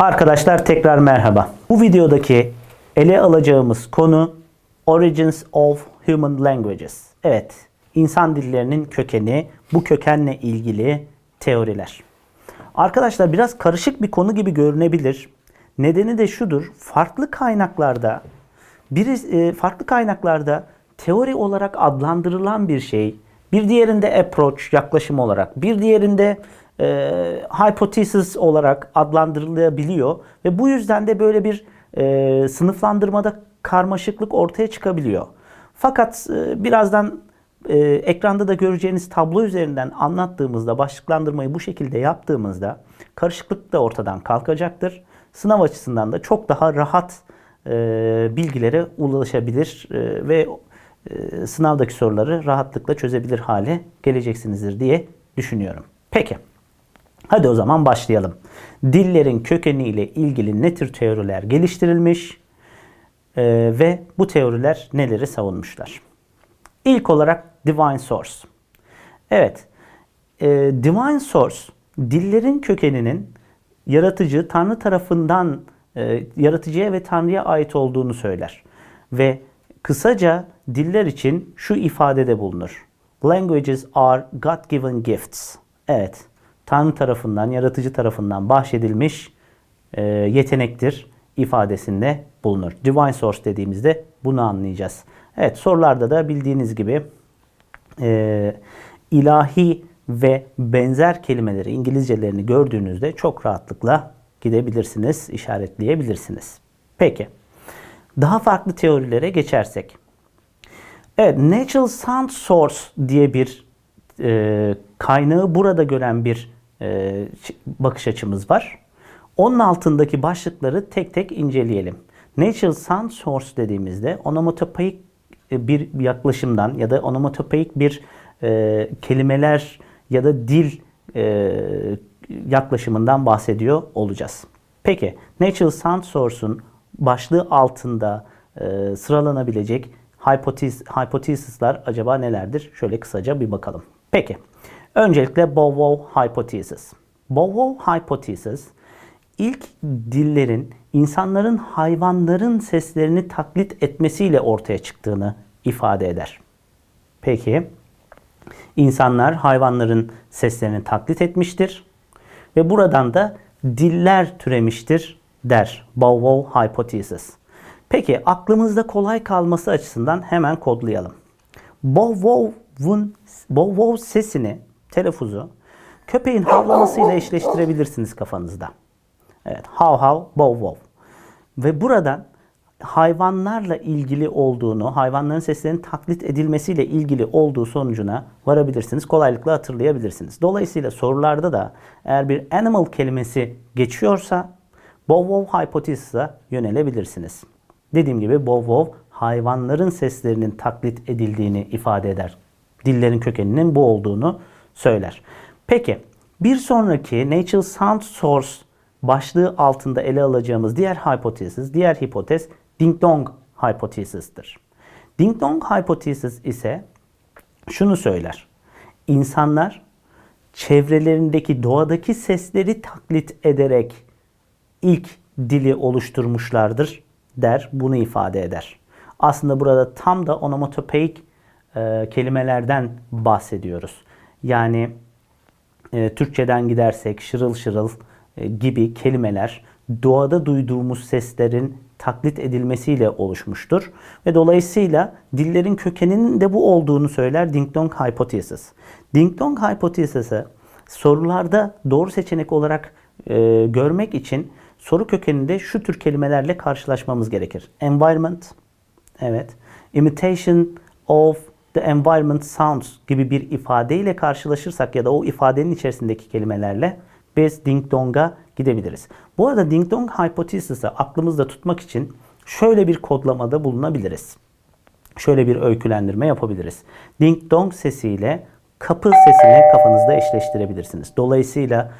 Arkadaşlar tekrar merhaba. Bu videodaki ele alacağımız konu Origins of Human Languages. Evet, insan dillerinin kökeni, bu kökenle ilgili teoriler. Arkadaşlar biraz karışık bir konu gibi görünebilir. Nedeni de şudur. Farklı kaynaklarda biri e, farklı kaynaklarda teori olarak adlandırılan bir şey, bir diğerinde approach, yaklaşım olarak, bir diğerinde e, hypothesis olarak adlandırılabiliyor ve bu yüzden de böyle bir e, sınıflandırmada karmaşıklık ortaya çıkabiliyor. Fakat e, birazdan e, ekranda da göreceğiniz tablo üzerinden anlattığımızda, başlıklandırmayı bu şekilde yaptığımızda karışıklık da ortadan kalkacaktır. Sınav açısından da çok daha rahat e, bilgilere ulaşabilir e, ve e, sınavdaki soruları rahatlıkla çözebilir hale geleceksinizdir diye düşünüyorum. Peki. Hadi o zaman başlayalım. Dillerin kökeniyle ilgili ne tür teoriler geliştirilmiş e, ve bu teoriler neleri savunmuşlar? İlk olarak Divine Source. Evet, e, Divine Source dillerin kökeninin yaratıcı Tanrı tarafından e, yaratıcıya ve Tanrı'ya ait olduğunu söyler. Ve kısaca diller için şu ifadede bulunur. Languages are God-given gifts. Evet, Tanrı tarafından, yaratıcı tarafından bahşedilmiş e, yetenektir ifadesinde bulunur. Divine Source dediğimizde bunu anlayacağız. Evet sorularda da bildiğiniz gibi e, ilahi ve benzer kelimeleri İngilizcelerini gördüğünüzde çok rahatlıkla gidebilirsiniz, işaretleyebilirsiniz. Peki. Daha farklı teorilere geçersek. Evet, Natural Sound Source diye bir e, kaynağı burada gören bir e, bakış açımız var. Onun altındaki başlıkları tek tek inceleyelim. Natural Sound Source dediğimizde onomatopoeik e, bir yaklaşımdan ya da onomatopoeik bir e, kelimeler ya da dil e, yaklaşımından bahsediyor olacağız. Peki Natural Sound Source'un başlığı altında e, sıralanabilecek hypothesis, hypothesisler acaba nelerdir? Şöyle kısaca bir bakalım. Peki. Öncelikle Bow-Wow Hypothesis. Bow-Wow Hypothesis ilk dillerin insanların hayvanların seslerini taklit etmesiyle ortaya çıktığını ifade eder. Peki insanlar hayvanların seslerini taklit etmiştir ve buradan da diller türemiştir der Bow-Wow Hypothesis. Peki aklımızda kolay kalması açısından hemen kodlayalım. Bow-Wow'un Bow-Wow sesini, telaffuzu köpeğin havlamasıyla eşleştirebilirsiniz kafanızda. Evet, hav hav, bow wow. Ve buradan hayvanlarla ilgili olduğunu, hayvanların seslerinin taklit edilmesiyle ilgili olduğu sonucuna varabilirsiniz. Kolaylıkla hatırlayabilirsiniz. Dolayısıyla sorularda da eğer bir animal kelimesi geçiyorsa Bow-Wow hypothesis'e yönelebilirsiniz. Dediğim gibi Bow-Wow hayvanların seslerinin taklit edildiğini ifade eder. Dillerin kökeninin bu olduğunu söyler. Peki bir sonraki Natural Sound Source başlığı altında ele alacağımız diğer hipotesis, diğer hipotez Ding Dong hipotezistir. Ding Dong hypothesis ise şunu söyler. İnsanlar çevrelerindeki doğadaki sesleri taklit ederek ilk dili oluşturmuşlardır der, bunu ifade eder. Aslında burada tam da onomatopeik e, kelimelerden bahsediyoruz. Yani e, Türkçeden gidersek şırıl şırıl e, gibi kelimeler doğada duyduğumuz seslerin taklit edilmesiyle oluşmuştur. Ve dolayısıyla dillerin kökeninin de bu olduğunu söyler Ding Hypothesis. Ding Dong Hypothesis'i sorularda doğru seçenek olarak e, görmek için soru kökeninde şu tür kelimelerle karşılaşmamız gerekir. Environment, evet. Imitation of the environment sounds gibi bir ifadeyle karşılaşırsak ya da o ifadenin içerisindeki kelimelerle biz ding dong'a gidebiliriz. Bu arada ding dong hypothesis'i aklımızda tutmak için şöyle bir kodlamada bulunabiliriz. Şöyle bir öykülendirme yapabiliriz. Ding dong sesiyle kapı sesini kafanızda eşleştirebilirsiniz. Dolayısıyla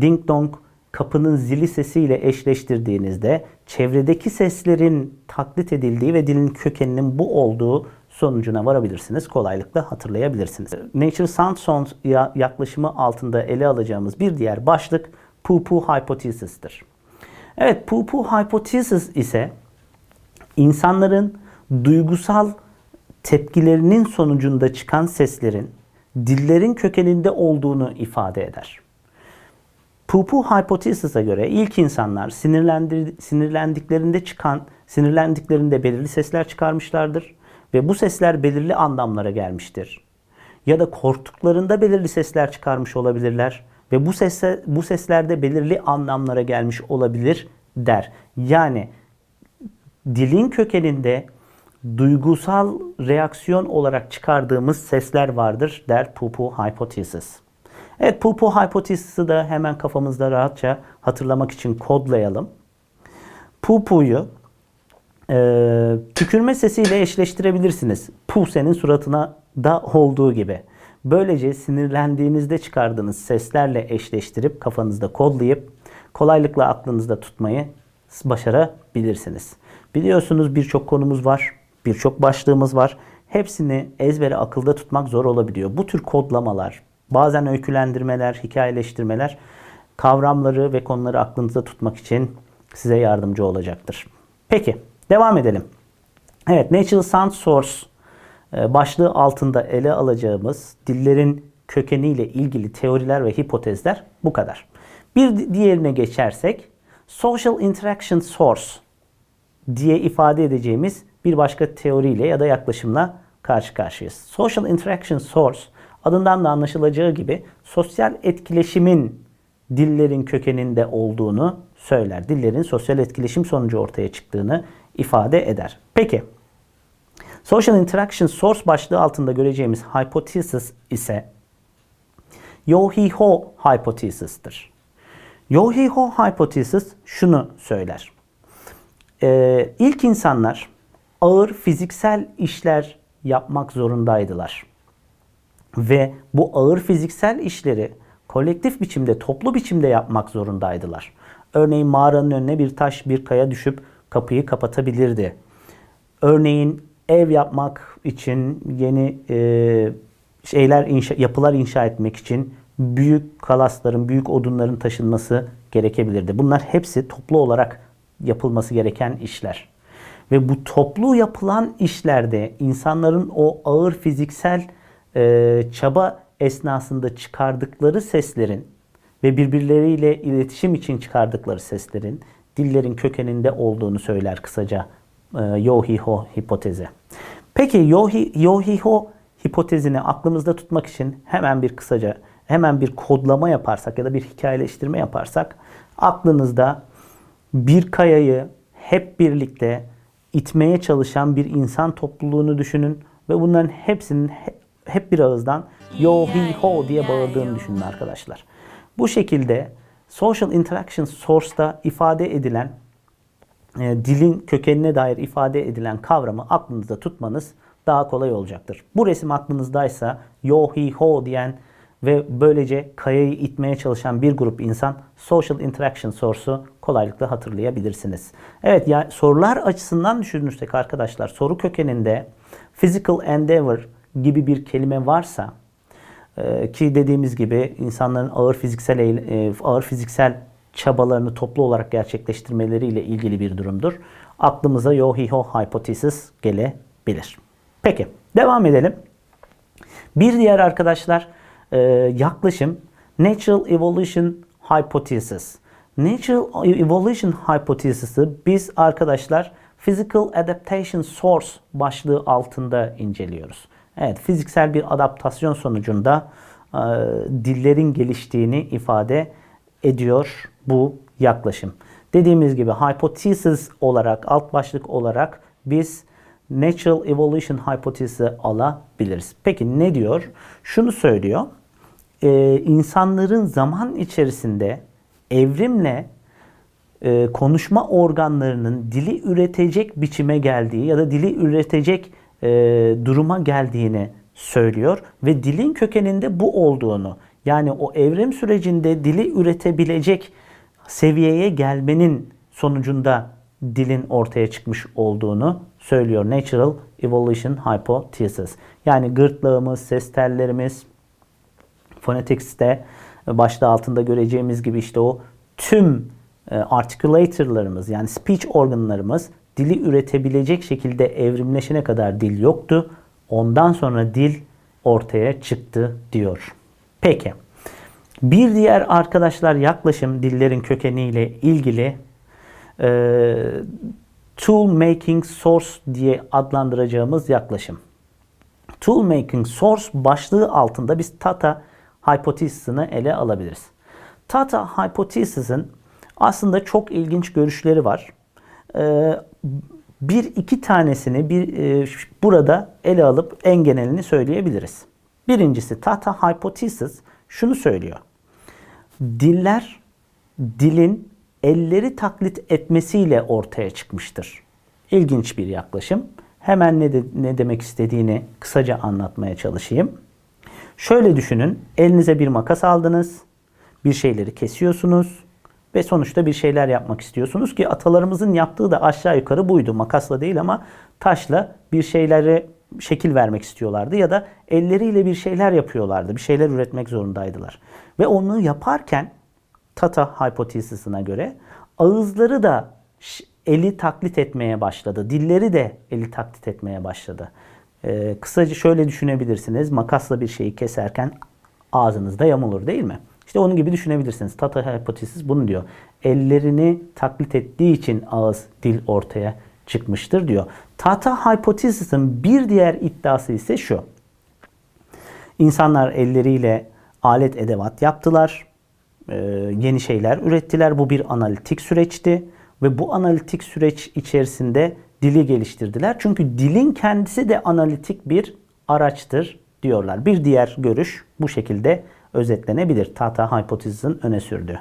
ding dong kapının zili sesiyle eşleştirdiğinizde çevredeki seslerin taklit edildiği ve dilin kökeninin bu olduğu sonucuna varabilirsiniz. Kolaylıkla hatırlayabilirsiniz. Nature Sound Sound yaklaşımı altında ele alacağımız bir diğer başlık poo-poo hypothesis'tir. Evet, poo-poo hypothesis ise insanların duygusal tepkilerinin sonucunda çıkan seslerin dillerin kökeninde olduğunu ifade eder. Poo-poo hypothesis'e göre ilk insanlar sinirlendiklerinde çıkan, sinirlendiklerinde belirli sesler çıkarmışlardır ve bu sesler belirli anlamlara gelmiştir. Ya da korktuklarında belirli sesler çıkarmış olabilirler ve bu sesler bu seslerde belirli anlamlara gelmiş olabilir der. Yani dilin kökeninde duygusal reaksiyon olarak çıkardığımız sesler vardır der Pupu Hypothesis. Evet Pupu Hypothesis'i de hemen kafamızda rahatça hatırlamak için kodlayalım. Pupu'yu e, tükürme sesiyle eşleştirebilirsiniz. Pu senin suratına da olduğu gibi. Böylece sinirlendiğinizde çıkardığınız seslerle eşleştirip kafanızda kodlayıp kolaylıkla aklınızda tutmayı başarabilirsiniz. Biliyorsunuz birçok konumuz var, birçok başlığımız var. Hepsini ezbere akılda tutmak zor olabiliyor. Bu tür kodlamalar, bazen öykülendirmeler, hikayeleştirmeler kavramları ve konuları aklınızda tutmak için size yardımcı olacaktır. Peki, devam edelim. Evet, Natural Sound Source e, başlığı altında ele alacağımız dillerin kökeniyle ilgili teoriler ve hipotezler bu kadar. Bir diğerine geçersek Social Interaction Source diye ifade edeceğimiz bir başka teoriyle ya da yaklaşımla karşı karşıyayız. Social Interaction Source adından da anlaşılacağı gibi sosyal etkileşimin dillerin kökeninde olduğunu söyler. Dillerin sosyal etkileşim sonucu ortaya çıktığını ifade eder. Peki, Social Interaction Source başlığı altında göreceğimiz hypothesis ise Yo-Hi-Ho hypothesis'tir. Yo-Hi-Ho hypothesis şunu söyler. Ee, ilk insanlar ağır fiziksel işler yapmak zorundaydılar. Ve bu ağır fiziksel işleri kolektif biçimde, toplu biçimde yapmak zorundaydılar. Örneğin mağaranın önüne bir taş, bir kaya düşüp kapıyı kapatabilirdi. Örneğin ev yapmak için yeni e, şeyler inşa, yapılar inşa etmek için büyük kalasların, büyük odunların taşınması gerekebilirdi. Bunlar hepsi toplu olarak yapılması gereken işler. Ve bu toplu yapılan işlerde insanların o ağır fiziksel e, çaba esnasında çıkardıkları seslerin ve birbirleriyle iletişim için çıkardıkları seslerin dillerin kökeninde olduğunu söyler kısaca e, Yo-Hi-Ho hipotezi. Peki Yo-Hi-Ho hipotezini aklımızda tutmak için hemen bir kısaca hemen bir kodlama yaparsak ya da bir hikayeleştirme yaparsak aklınızda bir kayayı hep birlikte itmeye çalışan bir insan topluluğunu düşünün ve bunların hepsinin hep bir ağızdan yo hi ho diye bağırdığını düşünün arkadaşlar. Bu şekilde social interaction source'da ifade edilen e, dilin kökenine dair ifade edilen kavramı aklınızda tutmanız daha kolay olacaktır. Bu resim aklınızdaysa yo hi ho diyen ve böylece kayayı itmeye çalışan bir grup insan social interaction source'u kolaylıkla hatırlayabilirsiniz. Evet ya sorular açısından düşünürsek arkadaşlar soru kökeninde physical endeavor gibi bir kelime varsa ki dediğimiz gibi insanların ağır fiziksel e, ağır fiziksel çabalarını toplu olarak gerçekleştirmeleriyle ilgili bir durumdur. Aklımıza yo-hi-ho hypothesis gelebilir. Peki devam edelim. Bir diğer arkadaşlar e, yaklaşım Natural Evolution Hypothesis. Natural Evolution Hypothesis'i biz arkadaşlar Physical Adaptation Source başlığı altında inceliyoruz. Evet, fiziksel bir adaptasyon sonucunda e, dillerin geliştiğini ifade ediyor bu yaklaşım. Dediğimiz gibi hypothesis olarak, alt başlık olarak biz Natural Evolution Hypothesis'i alabiliriz. Peki ne diyor? Şunu söylüyor. Ee, insanların zaman içerisinde evrimle e, konuşma organlarının dili üretecek biçime geldiği ya da dili üretecek e, duruma geldiğini söylüyor ve dilin kökeninde bu olduğunu yani o evrim sürecinde dili üretebilecek seviyeye gelmenin sonucunda dilin ortaya çıkmış olduğunu söylüyor. Natural Evolution Hypothesis. Yani gırtlağımız, ses tellerimiz, phonetics'te başta altında göreceğimiz gibi işte o tüm e, articulator'larımız yani speech organlarımız dili üretebilecek şekilde evrimleşene kadar dil yoktu. Ondan sonra dil ortaya çıktı diyor. Peki. Bir diğer arkadaşlar yaklaşım dillerin kökeniyle ilgili e, tool making source diye adlandıracağımız yaklaşım. Tool making source başlığı altında biz Tata hypothesis'ını ele alabiliriz. Tata hypothesis'in aslında çok ilginç görüşleri var. Ee, bir iki tanesini bir e, burada ele alıp en genelini söyleyebiliriz. Birincisi Tata hypothesis şunu söylüyor. Diller dilin elleri taklit etmesiyle ortaya çıkmıştır. İlginç bir yaklaşım. Hemen ne, de- ne demek istediğini kısaca anlatmaya çalışayım. Şöyle düşünün. Elinize bir makas aldınız. Bir şeyleri kesiyorsunuz ve sonuçta bir şeyler yapmak istiyorsunuz ki atalarımızın yaptığı da aşağı yukarı buydu. Makasla değil ama taşla bir şeylere şekil vermek istiyorlardı ya da elleriyle bir şeyler yapıyorlardı. Bir şeyler üretmek zorundaydılar. Ve onu yaparken Tata hipotezisine göre ağızları da eli taklit etmeye başladı. Dilleri de eli taklit etmeye başladı. Ee, kısaca şöyle düşünebilirsiniz. Makasla bir şeyi keserken ağzınızda yamulur değil mi? İşte onun gibi düşünebilirsiniz. Tata hipotezis bunu diyor. Ellerini taklit ettiği için ağız, dil ortaya çıkmıştır diyor. Tata hipotezis'in bir diğer iddiası ise şu. İnsanlar elleriyle alet edevat yaptılar. Ee, yeni şeyler ürettiler. Bu bir analitik süreçti ve bu analitik süreç içerisinde dili geliştirdiler. Çünkü dilin kendisi de analitik bir araçtır diyorlar. Bir diğer görüş bu şekilde özetlenebilir. Tata hipotezisinin öne sürdüğü.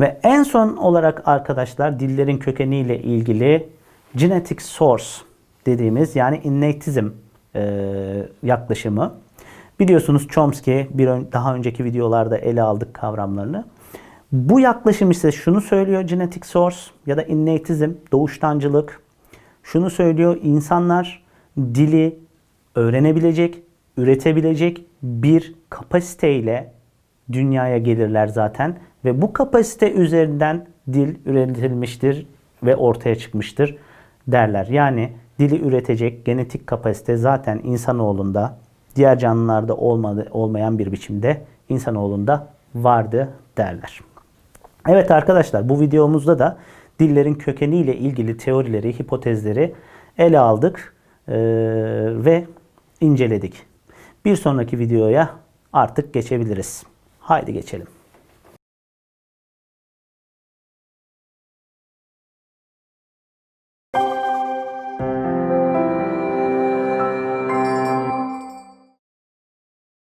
Ve en son olarak arkadaşlar dillerin kökeniyle ilgili genetic source dediğimiz yani innatizm e, yaklaşımı. Biliyorsunuz Chomsky bir ön- daha önceki videolarda ele aldık kavramlarını. Bu yaklaşım ise şunu söylüyor genetic source ya da innatizm, doğuştancılık. Şunu söylüyor insanlar dili öğrenebilecek, üretebilecek bir kapasiteyle dünyaya gelirler zaten ve bu kapasite üzerinden dil üretilmiştir ve ortaya çıkmıştır derler. Yani dili üretecek genetik kapasite zaten insanoğlunda diğer canlılarda olmadı, olmayan bir biçimde insanoğlunda vardı derler. Evet arkadaşlar bu videomuzda da dillerin kökeniyle ilgili teorileri, hipotezleri ele aldık eee, ve inceledik. Bir sonraki videoya artık geçebiliriz. Haydi geçelim.